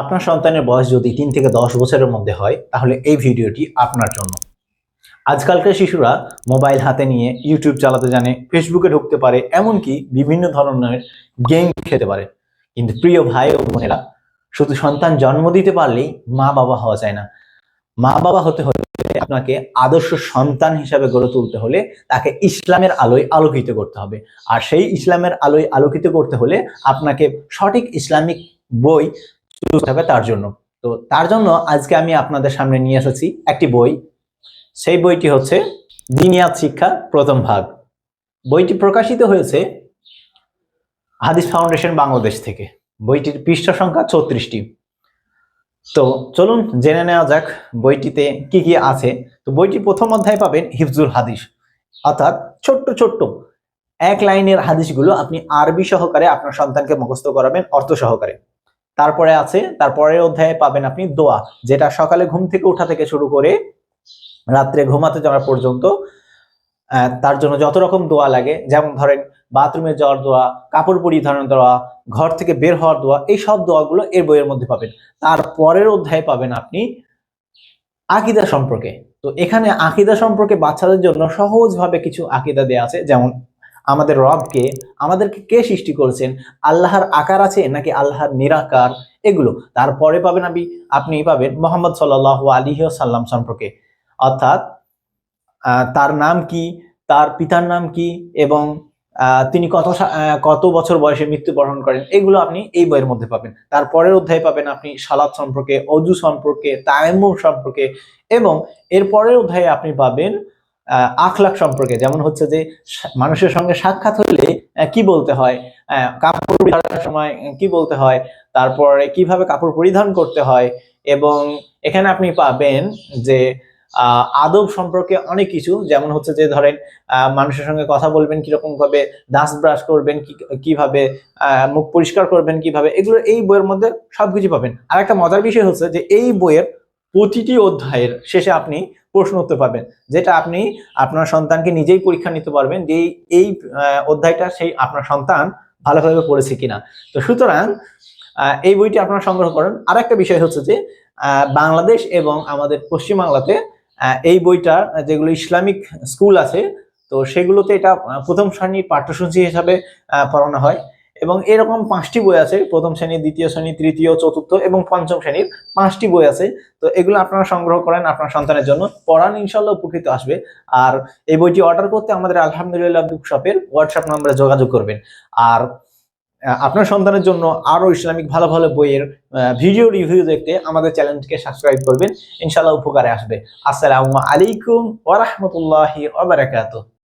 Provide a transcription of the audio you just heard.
আপনার সন্তানের বয়স যদি তিন থেকে দশ বছরের মধ্যে হয়, তাহলে এই ভিডিওটি আপনার জন্য। আজকালকার শিশুরা মোবাইল হাতে নিয়ে ইউটিউব চালাতে জানে, ফেসবুকে ঢুকতে পারে, এমনকি বিভিন্ন ধরনের গেম খেতে পারে। কিন্তু প্রিয় ভাই ও বোনেরা, শুধু সন্তান জন্ম দিতে পারলেই মা বাবা হওয়া যায় না। মা বাবা হতে হলে আপনাকে আদর্শ সন্তান হিসাবে গড়ে তুলতে হলে তাকে ইসলামের আলোয় আলোকিত করতে হবে। আর সেই ইসলামের আলোয় আলোকিত করতে হলে আপনাকে সঠিক ইসলামিক বই চুজতে হবে তার জন্য। তো তার জন্য আজকে আমি আপনাদের সামনে নিয়ে এসেছি একটি বই। সেই বইটি হচ্ছে দিনিয়াত শিক্ষা প্রথম ভাগ। বইটি প্রকাশিত হয়েছে হাদিস ফাউন্ডেশন বাংলাদেশ থেকে। বইটির পৃষ্ঠা সংখ্যা ছত্রিশটি। তো চলুন জেনে নেওয়া যাক বইটিতে কি কি আছে। তো বইটি প্রথম অধ্যায় পাবেন হিফজুল হাদিস। অর্থাৎ ছোট্ট ছোট্ট এক লাইনের হাদিসগুলো আপনি আরবি সহকারে আপনার সন্তানকে মুখস্থ করাবেন অর্থ সহকারে। তারপরে আছে তারপরের অধ্যায়ে পাবেন আপনি দোয়া, যেটা সকালে ঘুম থেকে ওঠা থেকে শুরু করে রাত্রে ঘুমাতে যাওয়া পর্যন্ত তার জন্য যত রকম দোয়া লাগে, যেমন ধরেন বাথরুমে যাওয়ার দোয়া, কাপড় পরিধানের দোয়া, ঘর থেকে বের হওয়ার দোয়া, এই সব দোয়াগুলো এর বইয়ের মধ্যে পাবেন। তার পরের অধ্যায়ে পাবেন আপনি আকিদা সম্পর্কে। তো এখানে আকিদা সম্পর্কে বাচ্চাদের জন্য সহজভাবে কিছু আকিদা দেওয়া আছে, যেমন আমাদের রবকে, আমাদেরকে কে সৃষ্টি করেছেন? আল্লাহর আকার আছে নাকি আল্লাহর নিরাকার? এগুলো। তারপরে পাবেন আপনি আপনি পাবেন মোহাম্মদ সাল্লাহ আলী সাল্লাম সম্পর্কে। অর্থাৎ তার নাম কি? তার পিতার নাম কি? এবং তিনি কত কত বছর বয়সে মৃত্যুবরণ করেন? এগুলো আপনি এই বইয়ের মধ্যে পাবেন। তারপরের অধ্যায় পাবেন আপনি সালাদ সম্পর্কে অজু সম্পর্কে, তায়াম্মুম সম্পর্কে এবং এর পরের অধ্যায়ে আপনি পাবেন আহ, আখলাক সম্পর্কে যেমন হচ্ছে যে মানুষের সঙ্গে সাক্ষাৎ হলে কি বলতে হয়? কাপড় পরিধানের সময় কি বলতে হয়? তারপরে কীভাবে কাপড় পরিধান করতে হয়? এবং এখানে আপনি পাবেন যে আদব সম্পর্কে অনেক কিছু যেমন হচ্ছে যে ধরেন মানুষের সঙ্গে কথা বলবেন কীরকম ভাবে দাঁত ব্রাশ করবেন কীভাবে মুখ পরিষ্কার করবেন কীভাবে এগুলো এই বইয়ের মধ্যে সবকিছু পাবেন। আর একটা মজার বিষয় হচ্ছে যে এই বইয়ের প্রতিটি অধ্যায়ের শেষে আপনি প্রশ্ন উত্তর পাবেন যেটা আপনি আপনার সন্তানকে নিজেই পরীক্ষা নিতে পারবেন যে এই- অধ্যায়টা সেই আপনার সন্তান ভালোভাবে পড়েছে কিনা। তো সুতরাং এই বইটি আপনারা সংগ্রহ করেন। আর একটা বিষয় হচ্ছে যে বাংলাদেশ এবং আমাদের পশ্চিমবাংলাতে এই বইটা যেগুলো ইসলামিক স্কুল আছে, তো সেগুলোতে এটা প্রথম শ্রেণির পাঠ্যসূচি হিসাবে পড়ানো হয়। এবং এরকম পাঁচটি বই আছে, প্রথম শ্রেণি, দ্বিতীয় শ্রেণি, তৃতীয়, চতুর্থ এবং পঞ্চম শ্রেণির পাঁচটি বই আছে। তো এগুলো আপনারা সংগ্রহ করেন আপনার সন্তানের জন্য। পড়ান ইনশাল্লাহ উপকৃত আসবে। আর এই বইটি অর্ডার করতে আমাদের আলহামদুলিল্লাহ বুক শপের হোয়াটসঅ্যাপ নম্বরে যোগাযোগ করবেন। আর আপনার সন্তানের জন্য আরও ইসলামিক ভালো ভালো বইয়ের ভিডিও রিভিউ দেখতে আমাদের চ্যানেলটিকে সাবস্ক্রাইব করবেন। ইনশাল্লাহ উপকারে আসবে। আসসালামু আলাইকুম ওয়া রাহমাতুল্লাহি ওয়া বারাকাতুহু।